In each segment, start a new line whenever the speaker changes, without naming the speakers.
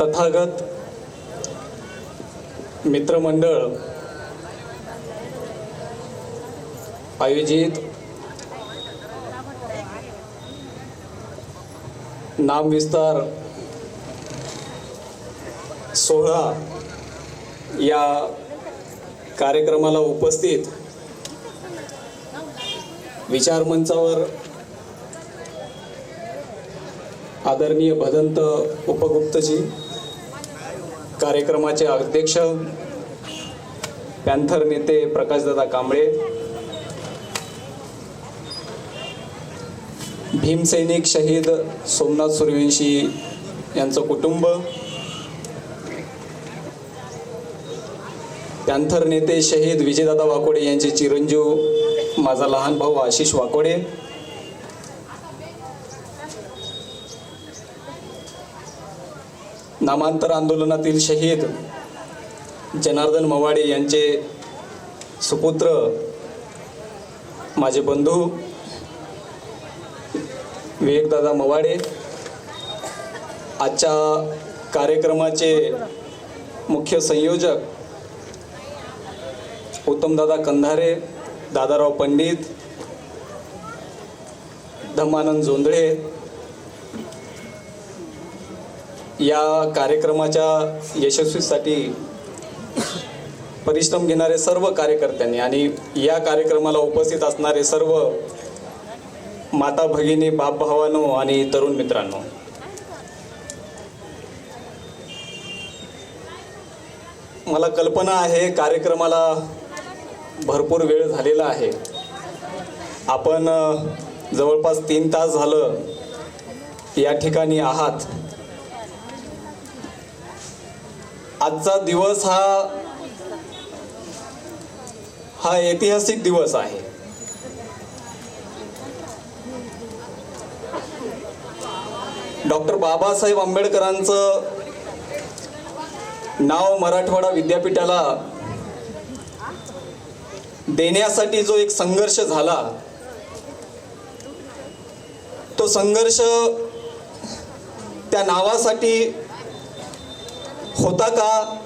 तथागत मित्रमंडळ आयोजित नामविस्तार सोहळा या कार्यक्रमाला उपस्थित विचारमंचावर आदरणीय भदंत उपगुप्तजी कार्यक्रमाचे अध्यक्ष पॅन्थर नेते प्रकाशदादा कांबळे भीमसैनिक शहीद सोमनाथ सूर्यवंशी यांचं कुटुंब पॅन्थर नेते शहीद विजयदादा वाकोडे यांचे चिरंजीव माझा लहान भाऊ आशिष वाकोडे नामांतर आंदोलनातील शहीद जनार्दन मवाडे यांचे सुपुत्र माझे बंधू विवेकदादा मवाडे आजच्या कार्यक्रमाचे मुख्य संयोजक उत्तमदादा कंधारे दादाराव पंडित धमानंद जोंधळे या कार्यक्रमाच्या यशस्वीसाठी परिश्रम घेणारे सर्व कार्यकर्त्यांनी आणि या कार्यक्रमाला उपस्थित असणारे सर्व माता भगिनी बाप भावानो आणि तरुण मित्रांनो. मला कल्पना आहे कार्यक्रमाला भरपूर वेळ झालेला आहे. आपण जवळपास तीन तास झालं या ठिकाणी आहात. आजचा दिवस हा हा ऐतिहासिक दिवस आहे. डॉक्टर बाबासाहेब आंबेडकरांचं नाव मराठवाडा विद्यापीठाला देण्यासाठी जो एक संघर्ष झाला तो संघर्ष त्या नावासाठी होता का?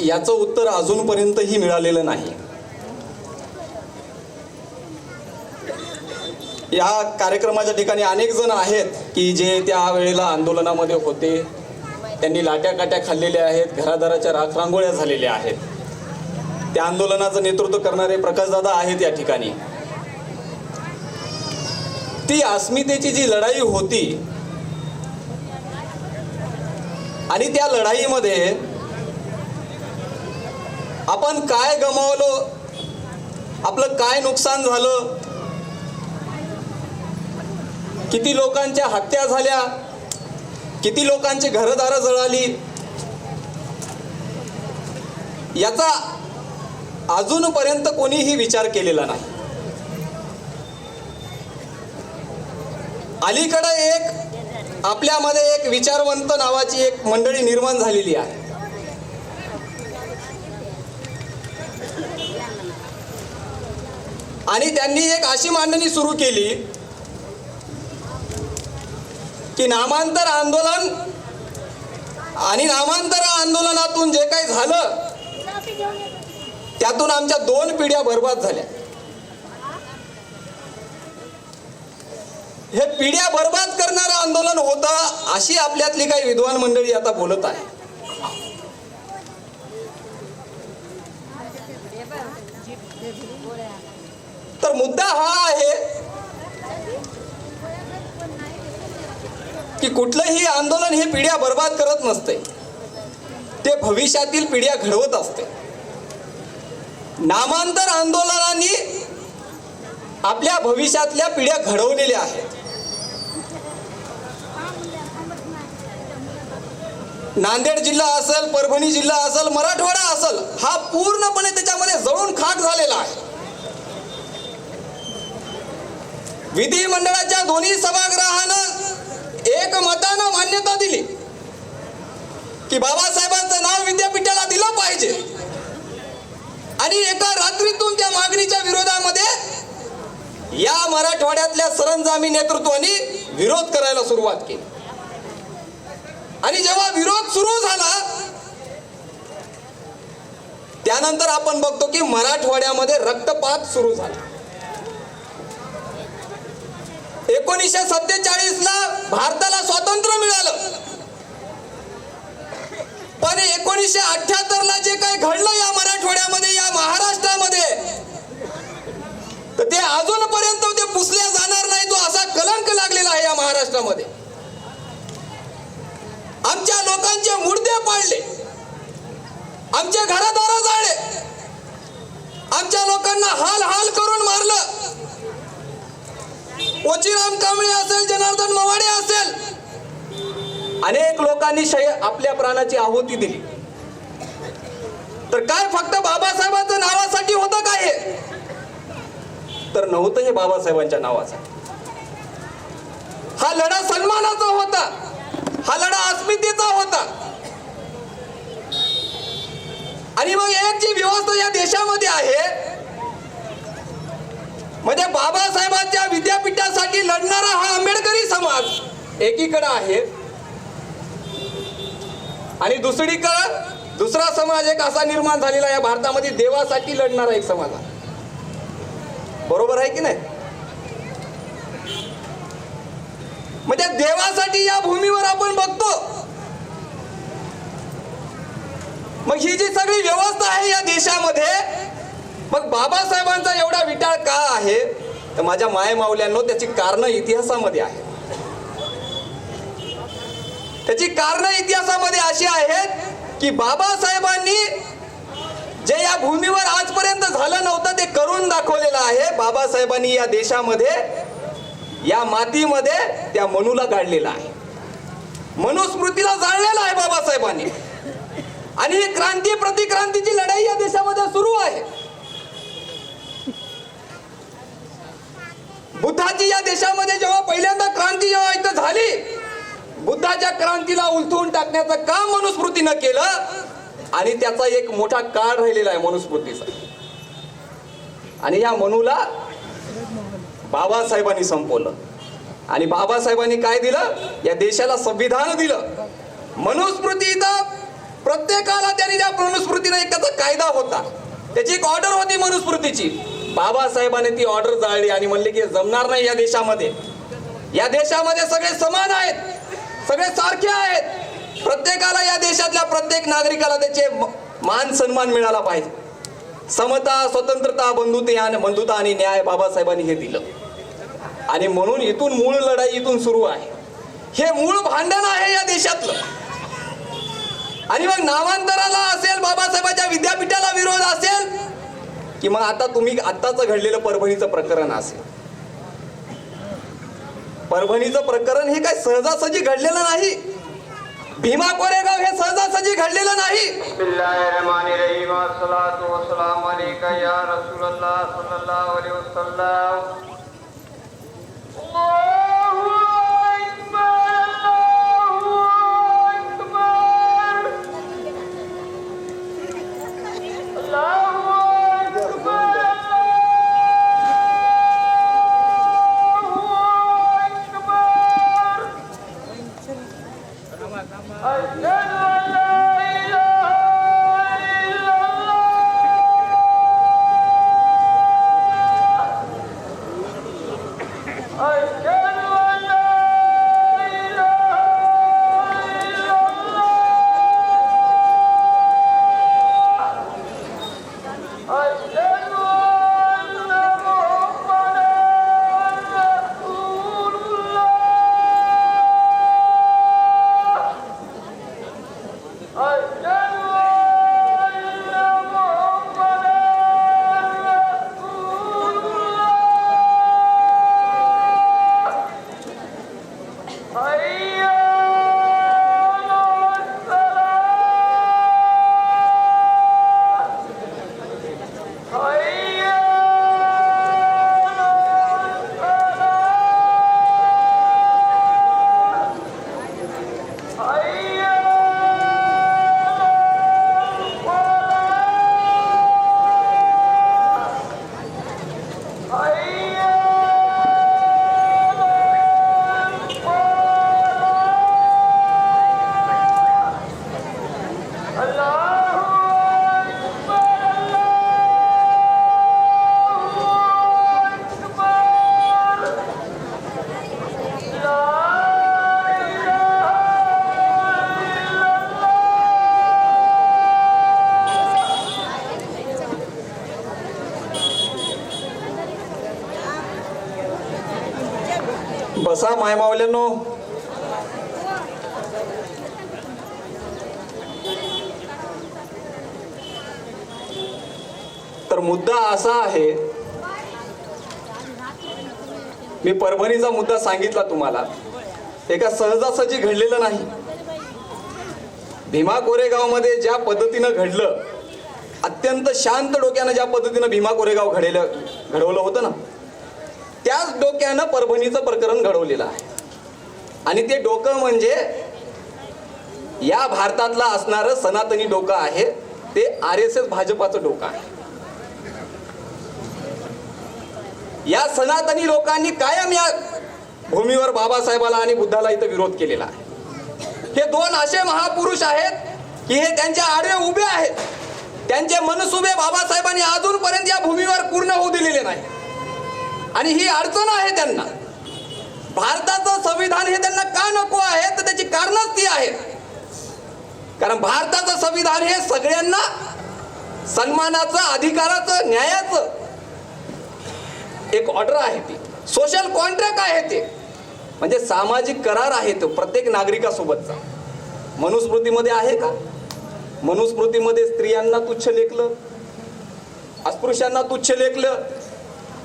याचं उत्तर अजूनपर्यंतही मिळालेलं नाही. या कार्यक्रमाच्या ठिकाणी अनेक जण आहेत की जे त्या वेळेला आंदोलनामध्ये होते. त्यांनी लाट्या काट्या खाल्लेल्या आहेत घरादाराच्या राखरांगोळ्या झालेल्या आहेत. त्या आंदोलनाचं नेतृत्व करणारे प्रकाशदादा आहेत या ठिकाणी. ती अस्मितेची जी लढाई होती आणि त्या लढाईमध्ये आपण काय गमावलो? आपलं काय नुकसान झालं? किती लोकांच्या हत्या झाल्या? किती लोकांची घरदारं जळाली? याचा अजूनपर्यंत कोणीही विचार केलेला नाही. अलीकडे एक आपल्यामध्ये एक विचारवंत नावाची एक मंडळी निर्माण झालेली आहे. आणि त्यांनी एक अशी मांडणी सुरू केली की नामांतर आंदोलन आणि नामांतर आंदोलनातून जे काही झालं त्यातून आमच्या दोन पिढ्या बर्बाद झाल्या. हे पिढ्या बर्बाद करणारं आंदोलन होतं अशी आपल्यातली काही विद्वान मंडळी आता बोलत आहे तर मुद्दा हा आहे की कुठलंही आंदोलन हे पिढ्या बर्बाद करत नसते. ते भविष्यातील पिढ्या घडवत असते. नामांतर आंदोलनांनी आपल्या भविष्यातल्या पिढ्या घडवलेल्या आहेत. नांदेड जिल्हा असेल परभणी जिल्हा असेल मराठवाडा असेल हा पूर्णपणे त्याच्यामध्ये जळून खाक झालेला आहे. विधिमंडळाच्या दोन्ही सभागृहानं एक मतानं मान्यता दिली की बाबासाहेबांचं नाव विद्यापीठाला दिलं पाहिजे. आणि एका रात्रीतून त्या मागणीच्या विरोधामध्ये या मराठवाड्यातल्या सरंजामी नेतृत्वाने विरोध करायला सुरुवात केली. आणि जेव्हा विरोध सुरू झाला त्यानंतर आपण बघतो की मराठवाड्यामध्ये रक्तपात सुरू झाला. एकोणीसशे सत्तेचाळीस ला भारताला स्वातंत्र्य मिळालं. पण एकोणीसशे अठ्याहत्तर ला जे काही घडलं या मराठवाड्यामध्ये या महाराष्ट्रामध्ये तर ते अजूनपर्यंत ते पुसल्या जाणार नाही तो असा कलंक लागलेला आहे या महाराष्ट्रामध्ये. आमच्या लोकांचे मुर्दे पाडले आमच्या घरादार जाळले. आमच्या लोकांना हाल हाल करून मारलं. ओचिराम कांबळे असेल जनार्दन मवाडे असेल अनेक लोकांनी शय आपल्या प्राणाची आहुती दिली. तर काय फक्त बाबासाहेबांच्या नावासाठी होतं काय हे? तर नव्हतं हे बाबासाहेबांच्या नावासाठी. हा लढा सन्मानाचा होता. हा लढा अस्मितेचा होता. आणि मग एक जी व्यवस्था या देशामध्ये आहे म्हणजे बाबासाहेबांच्या विद्यापीठासाठी लढणारा हा आंबेडकरी समाज एकीकडे आहे. आणि दुसरीकडं दुसरा समाज एक असा निर्माण झालेला या भारतामध्ये देवासाठी लढणारा एक समाज आहे. बरोबर आहे की नाही? म्हणजे देवासाठी या भूमीवर आपण बघतो. मग ही जी सगळी व्यवस्था आहे या देशामध्ये मग बाबासाहेबांचा एवढा विटाळ का आहे तर माझ्या मायमावल्यांनो त्याची कारण इतिहासामध्ये आहे त्याची कारण इतिहासामध्ये अशी आहेत की बाबासाहेबांनी जे या भूमीवर आजपर्यंत झालं नव्हतं ते करून दाखवलेलं आहे. बाबासाहेबांनी या देशामध्ये या मातीमध्ये त्या मनूला गाडलेला आहे. मनुस्मृतीला जाळलेला आहे बाबासाहेबांनी. आणि ही क्रांती प्रतिक्रांतीची लढाई या देशामध्ये सुरू आहे. बुद्धाची या देशामध्ये जेव्हा पहिल्यांदा क्रांती जेव्हा इथं झाली बुद्धाच्या क्रांतीला उलथून टाकण्याचं काम मनुस्मृतीनं केलं आणि त्याचा एक मोठा काळ राहिलेला आहे मनुस्मृतीचा. आणि या मनूला बाबासाहेबांनी संपवलं. आणि बाबासाहेबांनी काय दिलं? या देशाला संविधान दिलं. मनुस्मृती इथं प्रत्येकाला त्यांनी त्या मनुस्मृतीने एक त्याचा कायदा होता त्याची एक ऑर्डर होती मनुस्मृतीची. बाबासाहेबांनी ती ऑर्डर जाळली आणि म्हणले की जमणार नाही या देशामध्ये. या देशामध्ये सगळे समान आहेत सगळे सारखे आहेत. प्रत्येकाला या देशातल्या प्रत्येक नागरिकाला त्याचे मान सन्मान मिळाला पाहिजे. समता स्वतंत्रता बंधुते आणि बंधुता आणि न्याय बाबासाहेबांनी हे दिलं. आणि म्हणून इथून मूळ लढाई इथून सुरू आहे. हे मूळ भांडण आहे या देशातलं. आणि मग नामांतराला असेल बाबासाहेबांच्या विद्यापीठाला विरोध असेल की मग आता तुम्ही आत्ताच घडलेलं परभणीचं प्रकरण असेल. परभणीचं प्रकरण हे काय सहजासहजी घडलेलं नाही? भीमा कोरेगाव हे सहजासहजी घडलेलं नाही?
बिस्मिल्लाहिर्रहमानिर्रहीम अस्सलातु वस्सलामु अलैका या रसूलल्लाह सल्लल्लाहु अलैहि वसल्लम. Yeah.
बसा मायमावल्यांनो तर मुद्दा असा आहे मी परभणीचा मुद्दा सांगितला तुम्हाला. एका सहजासहजी घडलेलं नाही. भीमा कोरेगावमध्ये ज्या पद्धतीनं घडलं अत्यंत शांत डोक्यानं ज्या पद्धतीनं भीमा कोरेगाव घडेलं घडवलं होतं ना यानं परभणीचं प्रकरण घडवलेलं आहे. आणि ते डोकं म्हणजे या भारतातला असणारं सनातनी डोकं आहे ते आर एस एस भाजपाचं डोकं आहे. या सनातनी लोकांनी कायम या भूमीवर बाबासाहेबाला आणि बुद्धाला इथं विरोध केलेला आहे. हे दोन असे महापुरुष आहेत की हे त्यांच्या आडवे उभे आहेत. त्यांचे मनसुबे बाबासाहेबांनी अजूनपर्यंत या भूमीवर पूर्ण होऊ दिलेले नाही आणि ही अडचण आहे त्यांना. भारताचं संविधान हे त्यांना का नको आहे? तर त्याची कारणच ती आहेत कारण भारताचं संविधान हे सगळ्यांना सन्मानाचं अधिकाराचं न्यायाचं एक ऑर्डर आहे ती. सोशल कॉन्ट्रॅक्ट आहे ते. म्हणजे सामाजिक करार आहे तो प्रत्येक नागरिकासोबतचा. मनुस्मृतीमध्ये आहे का? मनुस्मृतीमध्ये स्त्रियांना तुच्छ लेखलं अस्पृश्यांना तुच्छ लेखलं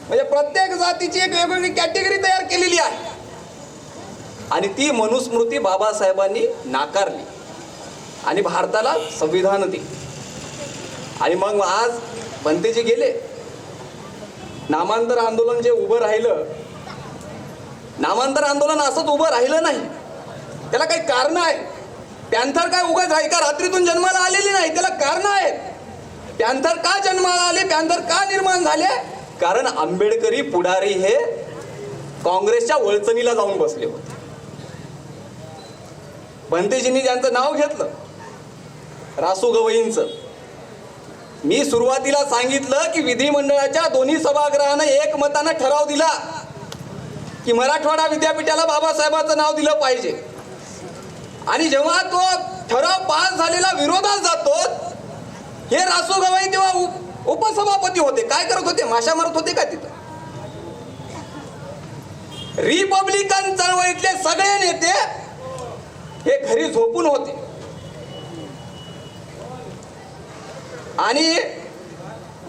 म्हणजे प्रत्येक जातीची एक वेगवेगळी कॅटेगरी तयार केलेली आहे. आणि ती मनुस्मृती बाबासाहेबांनी नाकारली. आणि भारताला संविधान दिले. आणि मग आज बनतेजी गेले. नामांतर आंदोलन जे उभं राहिलं नामांतर आंदोलन असंच उभं राहिलं नाही. त्याला काही कारणं आहे पॅन्थर काय उगाच आहे का? रात्रीतून जन्माला आलेली नाही. त्याला कारणं आहेत. पॅन्थर का जन्माला आले? पॅन्थर का निर्माण झाले? कारण आंबेडकरी पुढारी हे काँग्रेसच्या वळचणीला जाऊन बसले होते. भंतेजींनी ज्यांचं नाव घेतलं रासू गवईंच मी सुरुवातीला सांगितलं की विधिमंडळाच्या दोन्ही सभागृहानं एकमतानं ठराव दिला की मराठवाडा विद्यापीठाला बाबासाहेबाचं नाव दिलं पाहिजे. आणि जेव्हा तो ठराव पास झालेला विरोधात जातो हे रासू गवई तेव्हा उपसभापती होते. काय करत होते? माशा मारत होते का तिथं? रिपब्लिकन चळवळीतले सगळे नेते हे घरी झोपून होते. आणि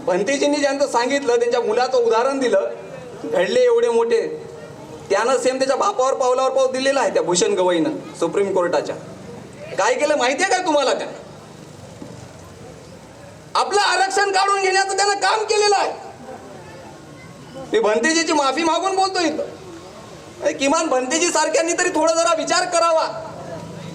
भंतेजींनी ज्यांचं सांगितलं त्यांच्या मुलाचं उदाहरण दिलं घडले एवढे मोठे. त्यानं सेम त्याच्या बापावर पावलावर पाऊल दिलेला आहे त्या भूषण गवईनं सुप्रीम कोर्टाच्या. काय केलं माहिती आहे का तुम्हाला त्या? आपलं आरक्षण काढून घेण्याचं त्यानं काम केलेलं आहे. मी भंतेजीची माफी मागून बोलतो इथं. किमान भंतेजी सारख्यांनी तरी थोडा जरा विचार करावा.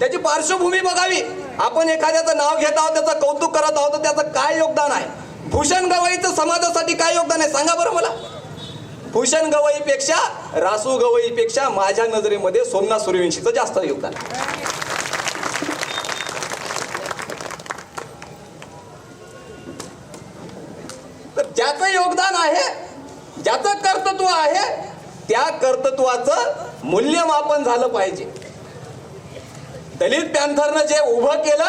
त्याची पार्श्वभूमी बघावी. आपण एखाद्याचं नाव घेत आहोत त्याचं कौतुक करत आहोत तर त्याचं काय योगदान आहे? भूषण गवईचं समाजासाठी काय योगदान आहे? सांगा बरं मला. भूषण गवईपेक्षा रासू गवईपेक्षा माझ्या नजरेमध्ये सोमनाथ सूर्यवंशीचं जास्त योगदान आहे. ज्याचं कर्तृत्व आहे त्या कर्तृत्वाचं मूल्यमापन झालं पाहिजे. दलित पॅन्थरनं जे उभं केलं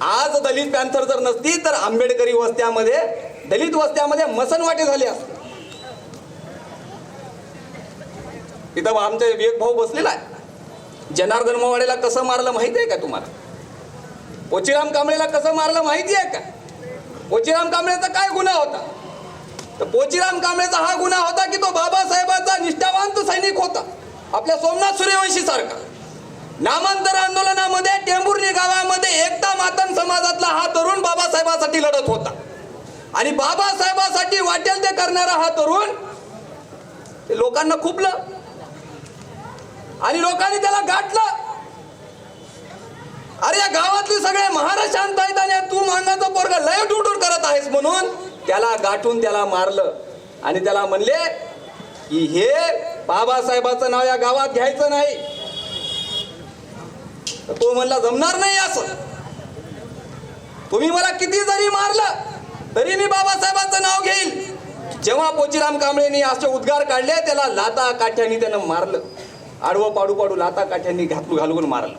आज दलित पॅन्थर जर नसती तर आंबेडकरी वस्त्यामध्ये दलित वस्त्यामध्ये मसनवाटे झाले असते. तिथं आमचे विवेक भाऊ बसलेला आहे. जनार्दन मोवाडेला कसं मारलं माहिती आहे का तुम्हाला? पोचीराम कांबळेला कसं मारलं माहिती आहे का? पोचीराम कांबळेचा काय गुन्हा होता? पोचीराम कांबळेचा हा गुन्हा होता की तो बाबासाहेबांचा निष्ठावंत सैनिक होता. आपल्या सोमनाथ सूर्यवंशी सारखा नामांतर आंदोलनामध्ये टेंभुर्णी गावामध्ये एकता मातन समाजातला हा तरुण बाबासाहेबासाठी लढत होता. आणि बाबासाहेबासाठी वाटेल ते करणारा हा तरुण ते लोकांना खुपलं. आणि लोकांनी त्याला गाठलं. अरे या गावातले सगळे महाराज शांत आहेत आणि तू मांगाचा पोरग लय टुटूर करत आहेस म्हणून त्याला गाठून त्याला मारलं. आणि त्याला म्हणले की हे बाबासाहेबाचं नाव या गावात घ्यायचं नाही. तो म्हणला जमणार नाही असं. तुम्ही मला किती जरी मारलं तरी मी बाबासाहेबांचं नाव घेईल. जेव्हा पोचीराम कांबळेनी असे उद्गार काढले त्याला लाता काठ्यानी त्यानं मारलं. आडवं पाडू पाडू लाता काठ्यांनी घातलू घालून मारलं.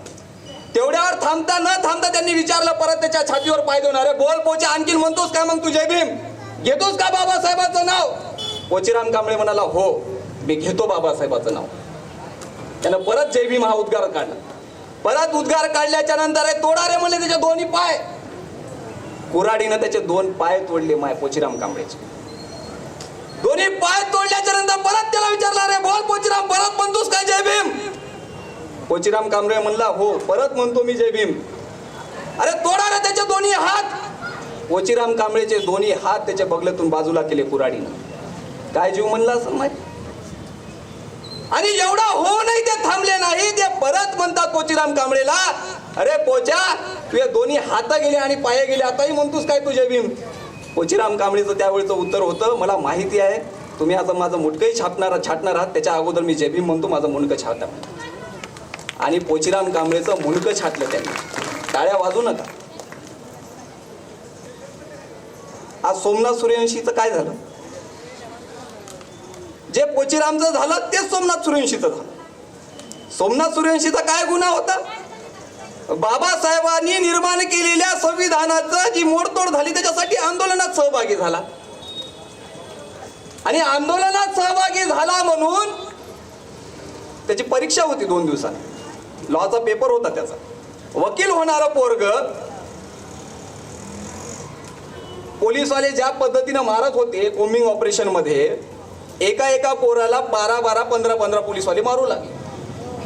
तेवढ्यावर थांबता न थांबता त्यांनी विचारलं परत त्याच्या छातीवर पाय देऊन अरे बोल पोचे आणखीन म्हणतोस काय मग तू जय भीम घेतोस का बाबासाहेबाचं नाव? पोचीराम कांबळे म्हणाला हो मी घेतो बाबासाहेबाचं नाव. त्यानं परत जय भीम हा उद्गार काढला. परत उद्गार काढल्याच्या नंतर तोडारे म्हणले त्याचे दोन्ही पाय. कुऱ्हाडीनं त्याचे दोन पाय तोडले माय पोचीराम कांबळेचे. दोन्ही पाय तोडल्याच्या नंतर परत त्याला विचारला रे बोल पोचीराम परत म्हणतोस काय जय भीम पोचिराम कांबळे म्हणला हो परत म्हणतो मी जय भीम अरे तोडा रे त्याचे दोन्ही हात पोचिराम कांबळेचे दोन्ही हात त्याच्या बगल्यातून बाजूला केले कुराडीनं काय जीव म्हणला असं माहीत? आणि एवढा हो नाही ते थांबले नाही ते परत म्हणतात कोचिराम कांबळेला अरे पोचा तुझे दोन्ही हात गेले आणि पाय गेले आताही म्हणतोस काय तुझे भीम? कोचिराम कांबळेचं त्यावेळेचं उत्तर होतं मला माहिती आहे तुम्ही आता माझं मुटकंही छापणार छाटणार आहात त्याच्या अगोदर मी जेबीम भीम म्हणतो माझं मुंडकं छाटा. आणि पोचिराम कांबळेचं मुंडकं छाटलं त्यांनी. टाळ्या वाजू नका. आज सोमनाथ सूर्यवंशीचं काय झालं? जे पोचीरामचं झालं तेच सोमनाथ सूर्यवंशीचं झालं. सोमनाथ सूर्यवंशीचा काय गुन्हा होता? बाबासाहेबांनी निर्माण केलेल्या संविधानाचं जी मोडतोड झाली त्याच्यासाठी आंदोलनात सहभागी झाला. आणि आंदोलनात सहभागी झाला म्हणून त्याची परीक्षा होती दोन दिवसांनी. लॉचा पेपर होता त्याचा. वकील होणारा पोरग पोलीसवाले ज्या पद्धतीनं मारत होते कोम्बिंग ऑपरेशनमध्ये एका एका पोराला बारा बारा पंधरा पंधरा पोलीसवाले मारू लागले.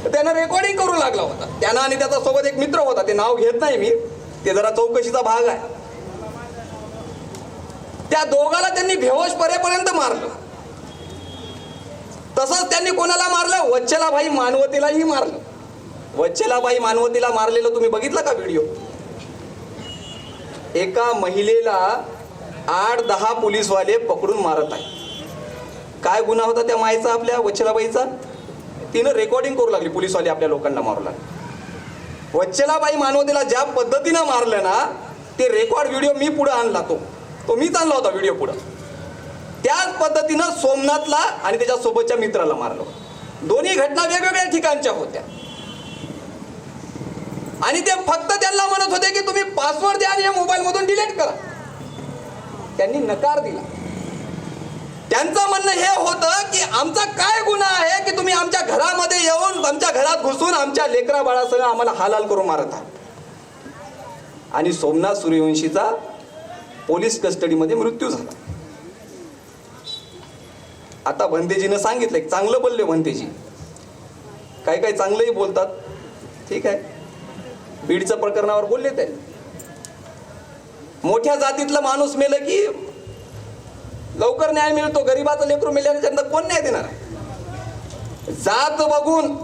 तर त्यानं रेकॉर्डिंग करू लागला होता. त्यानं आणि त्याचा सोबत एक मित्र होता ते नाव घेत नाही मी ते जरा चौकशीचा भाग आहे. त्या दोघाला त्यांनी बेहोश परेपर्यंत मारलं. तसंच त्यांनी कोणाला मारलं? वच्छलाबाई मानवतीलाही मारलं. वच्छलाबाई मानवतीला मारलेलं तुम्ही बघितलं का व्हिडिओ? एका महिलेला आठ दहा पोलीसवाले पकडून मारत आहे काय गुन्हा होता त्या मायचा आपल्या वच्छलाबाईचा? तिनं रेकॉर्डिंग करू लागली पोलीसवाले आपल्या लोकांना मारू लागले. वच्छलाबाई मानवतेला ज्या पद्धतीनं मारलं ना ते रेकॉर्ड व्हिडिओ मी पुढे आणला तो. तो मीच आणला होता व्हिडिओ पुढं. त्याच पद्धतीनं सोमनाथला आणि त्याच्या सोबतच्या मित्राला मारलं दोन्ही घटना वेगवेगळ्या ठिकाणच्या होत्या. आणि ते फक्त त्यांना म्हणत होते की तुम्ही पासवर्ड द्या आणि या मोबाईलमधून डिलीट करा. त्यांनी नकार दिला. त्यांचं म्हणणं हे होतं की आमचा काय गुन्हा आहे की तुम्ही आमच्या घरामध्ये येऊन आमच्या घरात घुसून आमच्या लेकरा बाळासह आम्हाला हालाल करून मारत आहात? आणि सोमनाथ सूर्यवंशीचा पोलीस कस्टडीमध्ये मृत्यू झाला. आता भंतेजीनं सांगितलं चांगलं बोलले भंतेजी. काही काही चांगलंही बोलतात. ठीक आहे. बीडच्या प्रकरणावर बोलले ते मोठ्या जातीतला माणूस मेलं की लवकर न्याय मिळतो गरीबाचं लेकरू मेल्यानंतर कोण न्याय देणार? जात बघून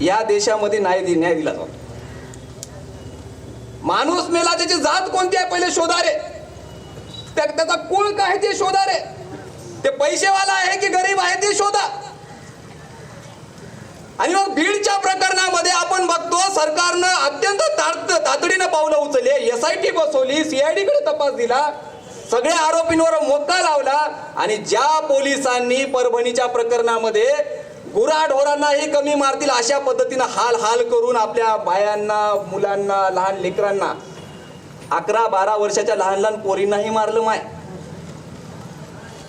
या देशामध्ये न्याय दि- न्याय दिला जातो. माणूस मेला त्याची जात कोणती आहे? पहिले शोधा रे त्या- त्याचा कुळ काय ते शोधा रे ते पैसेवाला आहे की गरीब आहे ते शोधा. आणि मग बीडच्या प्रकरणामध्ये आपण बघतो सरकारनं अत्यंत तात- तातडीनं पावलं उचलले. एस आय टी बसवली सीआयडी कडे तपास दिला. सगळ्या आरोपींवर मोक्का लावला. आणि ज्या पोलिसांनी परभणीच्या प्रकरणामध्ये गुराढोरांनाही कमी मारतील अशा पद्धतीनं हाल हाल करून आपल्या बायांना मुलांना लहान लेकरांना अकरा बारा वर्षाच्या लहान लहान पोरींनाही मारलं माय.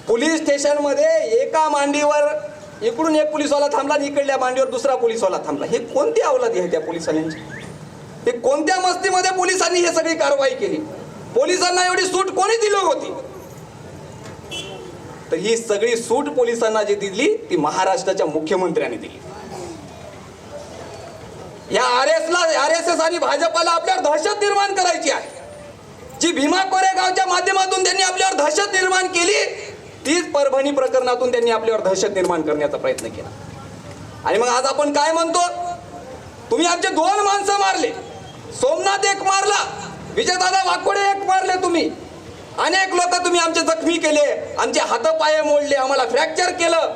पोलीस स्टेशनमध्ये एका मांडीवर इकडून एक पोलीसवाला थांबला आणि इकडल्या मांडीवर दुसरा पोलीसवाला थांबला. हे कोणती अवलादी आहे त्या पोलिसांची? हे कोणत्या मस्तीमध्ये पोलिसांनी हे सगळी कारवाई केली? पोलिसांना एवढी सूट कोणी दिली होती? तर ही सगळी सूट पोलिसांना जी दिली ती महाराष्ट्राच्या मुख्यमंत्र्यांनी दिली. या आर एस ला आर एस एस आणि भाजपाला आपल्यावर दहशत निर्माण करायची आहे. जी भीमा कोरेगावच्या माध्यमातून त्यांनी आपल्यावर दहशत निर्माण केली तीच परभणी प्रकरणातून त्यांनी आपल्यावर दहशत निर्माण करण्याचा प्रयत्न केला. आणि मग आज आपण काय म्हणतो? तुम्ही आमचे दोन माणसं मारले. सोमनाथ एक मारला विजयदादा वाकोडे एक मारले तुम्ही. अनेक लोक तुम्ही आमचे जखमी केले आमचे हातपाय मोडले आम्हाला फ्रॅक्चर केलं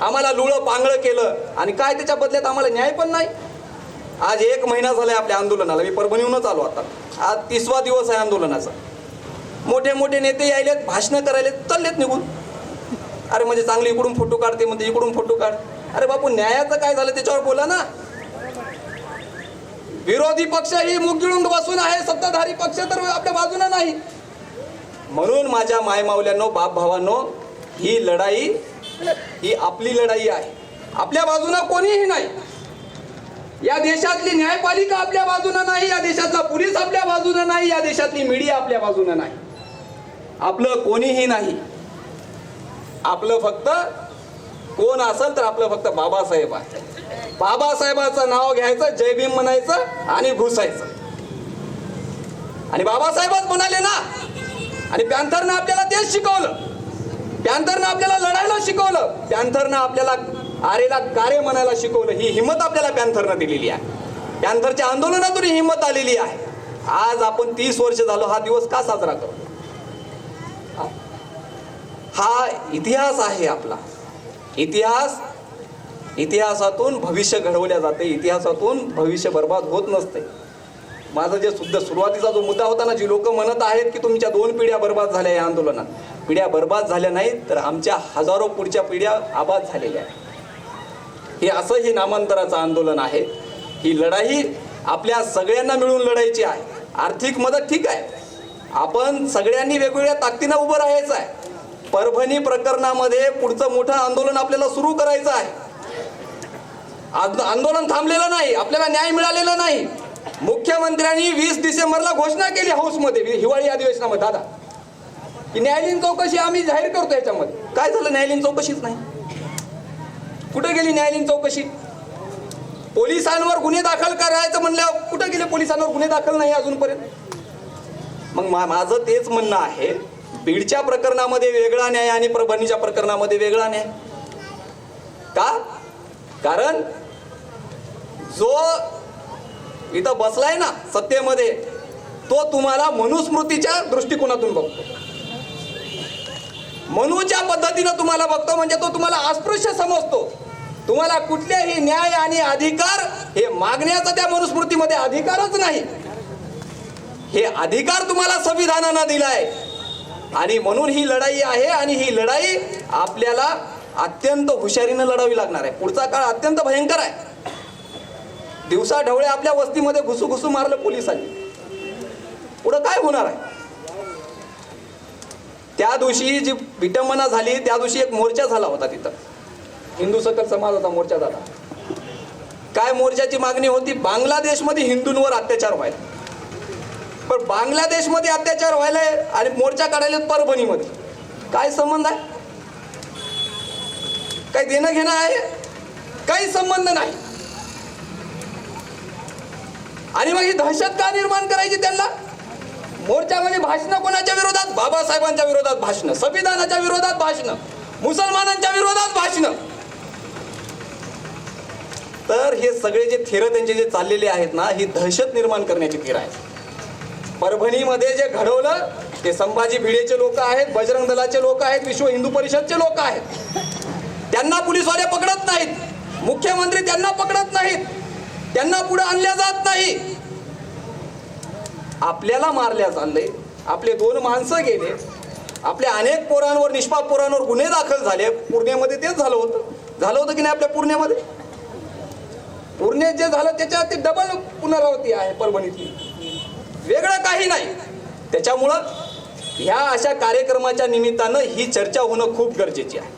आम्हाला लुळं पांगळं केलं. आणि काय त्याच्या बदल्यात आम्हाला न्याय पण नाही? आज एक महिना झालाय आपल्या आंदोलनाला. मी परभणीहूनच आलो आता. आज तिसवा दिवस आहे आंदोलनाचा. मोठे मोठे नेते यायलेत भाषणं करायलेत चाललेत निघून. अरे म्हणजे चांगली इकडून फोटो काढते म्हणजे इकडून फोटो काढ. अरे बापू न्यायाचं काय झालं त्याच्यावर बोला ना. विरोधी पक्ष ही मुख गिळून बसून आहे सत्ताधारी पक्ष तर आपल्या बाजूने नाही. म्हणून माझ्या मायमावल्यांनो बाप भावांनो ही लढाई ही आपली लढाई आहे. आपल्या बाजूनं कोणीही नाही. या देशातली न्यायपालिका आपल्या बाजूनं नाही या देशातला पोलीस आपल्या बाजूनं नाही या देशातली मीडिया आपल्या बाजूनं नाही. आपलं कोणीही नाही. आपलं फक्त कोण असेल तर आपलं फक्त बाबासाहेब आहे. बाबासाहेबाचं नाव घ्यायचं जय भीम म्हणायचं आणि घुसायचं. आणि बाबासाहेबच म्हणाले ना. आणि पॅन्थरनं आपल्याला तेच शिकवलं. पॅन्थरनं आपल्याला लढायला शिकवलं. पॅन्थरनं आपल्याला आरेला कार्य म्हणायला शिकवलं. ही हिंमत आपल्याला पॅन्थरनं दिलेली आहे. पॅन्थरच्या आंदोलनातून ही हिंमत आलेली आहे. आज आपण तीस वर्ष झालो हा दिवस का साजरा करतो? हा इतिहास आहे आपला. इतिहास इतिहासातून भविष्य घडवल्या जाते इतिहासातून भविष्य बर्बाद होत नसते. माझं जे सुद्धा सुरुवातीचा जो मुद्दा होता ना जी लोक म्हणत आहेत की तुमच्या दोन पिढ्या बर्बाद झाल्या या आंदोलनात. पिढ्या बर्बाद झाल्या नाहीत तर आमच्या हजारो पुढच्या पिढ्या आबाद झालेल्या आहेत. हे असं हे नामांतराचं आंदोलन आहे. ही लढाई आपल्या सगळ्यांना मिळून लढायची आहे. आर्थिक मदत ठीक आहे. आपण सगळ्यांनी वेगवेगळ्या ताकदीनं उभं राहायचं आहे. परभणी प्रकरणामध्ये पुढचं मोठं आंदोलन आपल्याला सुरू करायचं आहे. आंदोलन थांबलेलं नाही आपल्याला न्याय मिळालेला नाही. मुख्यमंत्र्यांनी वीस डिसेंबरला घोषणा केली हाऊसमध्ये म्हणजे हिवाळी अधिवेशनामध्ये. दादा की न्यायालयीन चौकशी आम्ही जाहीर करतो याच्यामध्ये. काय झालं न्यायालयीन चौकशीच नाही? कुठे गेली न्यायालयीन चौकशी? पोलिसांवर गुन्हे दाखल करायचं म्हणल्यावर कुठे गेले पोलिसांवर गुन्हे दाखल नाही अजूनपर्यंत? मग मा- माझं तेच म्हणणं आहे बीडच्या प्रकरणामध्ये वेगळा न्याय आणि परभणीच्या प्रकरणामध्ये वेगळा न्याय. का? कारण जो इथं बसलाय ना सत्तेमध्ये तो तुम्हाला मनुस्मृतीच्या दृष्टिकोनातून बघतो. मनूच्या पद्धतीनं तुम्हाला बघतो म्हणजे तो तुम्हाला अस्पृश्य समजतो. तुम्हाला कुठलेही न्याय आणि अधिकार हे मागण्याचा त्या मनुस्मृतीमध्ये अधिकारच नाही. हे अधिकार तुम्हाला संविधानानं दिलाय. आणि म्हणून ही लढाई आहे आणि ही लढाई आपल्याला अत्यंत हुशारीनं लढावी लागणार आहे. पुढचा काळ अत्यंत भयंकर आहे. दिवसा ढवळे आपल्या वस्तीमध्ये घुसू घुसू मारलं पोलिसांनी. पुढं काय होणार आहे? त्या दिवशी जी विटंबना झाली त्या दिवशी एक मोर्चा झाला होता तिथं. हिंदू सकल समाजाचा मोर्चा झाला. काय मोर्चाची मागणी होती? बांगलादेशमध्ये हिंदूंवर अत्याचार व्हायला. पण बांगलादेशमध्ये अत्याचार व्हायलाय आणि मोर्चा काढायला परभणीमध्ये. काय संबंध आहे? काही देणं घेणं आहे? काही संबंध नाही. आणि मग ही दहशत का निर्माण करायची त्यांना? मोर्चामध्ये भाषणं कोणाच्या विरोधात? बाबासाहेबांच्या विरोधात भाषणं संविधानाच्या विरोधात भाषणं मुसलमानांच्या विरोधात भाषणं. तर हे सगळे जे थेरं त्यांचे जे चाललेले आहेत ना ही दहशत निर्माण करण्याची थेर आहे परभणीमध्ये जे घडवलं ते संभाजी भिडेचे लोक आहेत बजरंग दलाचे लोक आहेत विश्व हिंदू परिषदचे लोक आहेत. त्यांना पोलीसवाले पकडत नाहीत. मुख्यमंत्री त्यांना पकडत नाहीत. त्यांना पुढे आणल्या जात नाही. आपल्याला मारल्या चाललंय आपले दोन माणसं गेले. आपल्या अनेक पोरांवर निष्पाप पोरांवर गुन्हे दाखल झाले. पूर्णेमध्ये तेच झालं होतं. झालं होतं की नाही आपल्या पूर्णेमध्ये पूर्णेत जे झालं त्याच्यात ते डबल पुनरावृत्ती आहे परभणीतली. वेगळं काही नाही. त्याच्यामुळं ह्या अशा कार्यक्रमाच्या निमित्तानं ही चर्चा होणं खूप गरजेची आहे.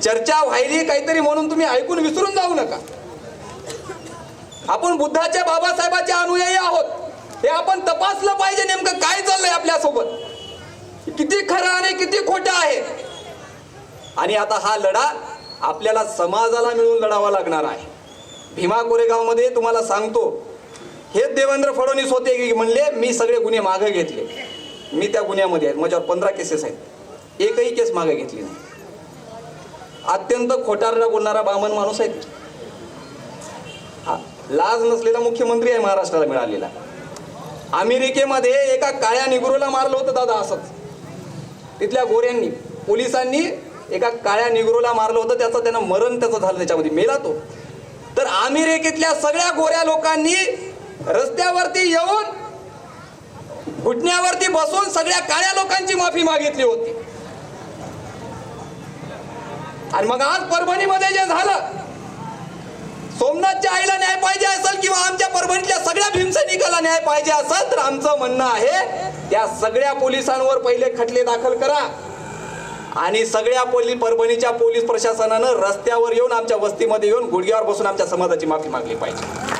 चर्चा व्हायली काहीतरी म्हणून तुम्ही ऐकून विसरून जाऊ नका. आपण बुद्धाच्या बाबासाहेबाचे अनुयायी आहोत. हे आपण तपासलं पाहिजे नेमकं काय चाललंय आपल्यासोबत. किती खरं आणि किती खोटं आहे. आणि आता हा लढा आपल्याला समाजाला मिळून लढावा लागणार आहे. भीमा कोरेगावमध्ये तुम्हाला सांगतो हे देवेंद्र फडणवीस होते की म्हणले मी सगळे गुन्हे मागे घेतले. मी त्या गुन्ह्यामध्ये आहे माझ्यावर पंधरा केसेस आहेत. एकही केस मागे घेतली नाही. अत्यंत खोटारडा बोलणारा बामण माणूस आहे लाज नसलेला मुख्यमंत्री आहे महाराष्ट्राला मिळालेला. अमेरिकेमध्ये एका काळ्या निगरोला मारलं होतं दादा असंच. तिथल्या गोऱ्यांनी पोलिसांनी एका काळ्या निगरोला मारलं होतं त्याचं त्यांना मरण त्याचं झालं त्याच्यामध्ये मेला तो. तर अमेरिकेतल्या सगळ्या गोऱ्या लोकांनी रस्त्यावरती येऊन घुटण्यावरती बसून सगळ्या काळ्या लोकांची माफी मागितली होती. आणि मग आज परभणीमध्ये जे झालं सोमनाथच्या आईला न्याय पाहिजे असेल किंवा आमच्या परभणीतल्या सगळ्या भीमसैनिकाला न्याय पाहिजे असेल तर आमचं म्हणणं आहे त्या सगळ्या पोलिसांवर पहिले खटले दाखल करा. आणि सगळ्या पोलीस परभणीच्या पोलीस प्रशासनानं रस्त्यावर येऊन आमच्या वस्तीमध्ये येऊन गुडघ्यावर बसून आमच्या समाजाची माफी मागली पाहिजे.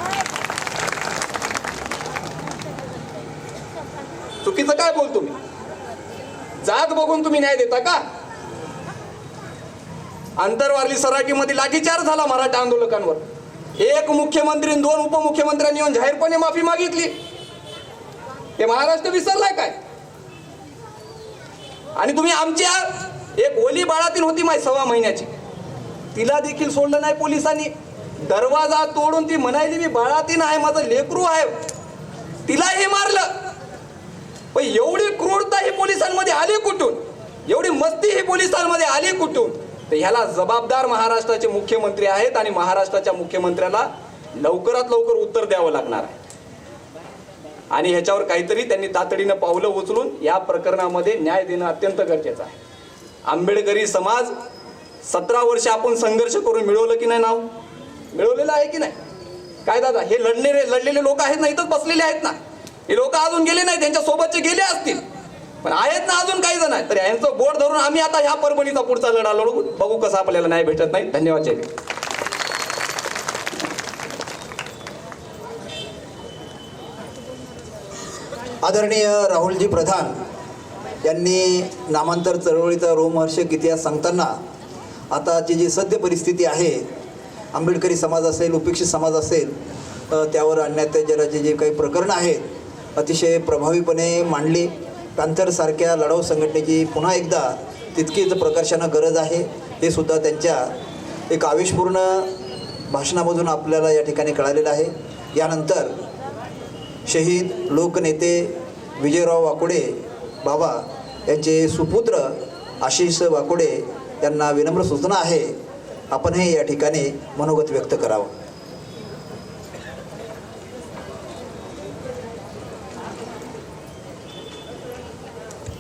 चुकीचं काय बोलतो मी? जात बघून तुम्ही न्याय देता का? आंतरवारली सराटीमध्ये लाठीचार्ज झाला मराठा आंदोलकांवर. एक मुख्यमंत्री दोन उपमुख्यमंत्र्यांनी येऊन जाहीरपणे माफी मागितली. हे महाराष्ट्र विसरलाय काय? आणि तुम्ही आमच्या एक ओली बाळातील होती माय सव्वा महिन्याची. तिला देखील सोडलं नाही पोलिसांनी. दरवाजा तोडून ती म्हणायली मी बाळातीन आहे माझं लेकरू आहे. तिलाही मारलं. पण एवढी क्रूरता ही पोलिसांमध्ये आली कुठून? एवढी मस्ती ही पोलिसांमध्ये आली कुठून? तर ह्याला जबाबदार महाराष्ट्राचे मुख्यमंत्री आहेत आणि महाराष्ट्राच्या मुख्यमंत्र्याला लवकरात लवकर उत्तर द्यावं लागणार आहे. आणि ह्याच्यावर काहीतरी त्यांनी तातडीनं पावलं उचलून या प्रकरणामध्ये न्याय देणं अत्यंत गरजेचं आहे. आंबेडकरी समाज सतरा वर्ष आपण संघर्ष करून मिळवलं की नाही नाव? मिळवलेलं आहे की नाही? काय दादा हे लढलेले लढलेले लोक आहेत ना इथंच बसलेले आहेत ना? हे लोक अजून गेले नाही त्यांच्या सोबतचे गेले असतील. पण आहेत ना अजून काही जण आहेत. तर यांचं बोट धरून आम्ही आता ह्या परभणीचा पुढचा लढा लढू. बघू कसं आपल्याला न्याय भेटत नाही. धन्यवाद जय
आदरणीय राहुलजी प्रधान यांनी नामांतर चळवळीचा रोमहर्षक इतिहास सांगताना आताची जी सद्य परिस्थिती आहे आंबेडकरी समाज असेल उपेक्षित समाज असेल त्यावर अन्यात्याचाराचे जे काही प्रकरणं आहेत अतिशय प्रभावीपणे मांडली. पॅन्थरसारख्या लढाऊ संघटनेची पुन्हा एकदा तितकीच प्रकर्षानं गरज आहे. हे सुद्धा त्यांच्या एक आवेशपूर्ण भाषणामधून आपल्याला या ठिकाणी कळालेलं आहे. यानंतर शहीद लोकनेते विजयराव वाकोडे बाबा यांचे सुपुत्र आशिष वाकोडे यांना विनम्र सूचना आहे. आपणही या ठिकाणी मनोगत व्यक्त करावं.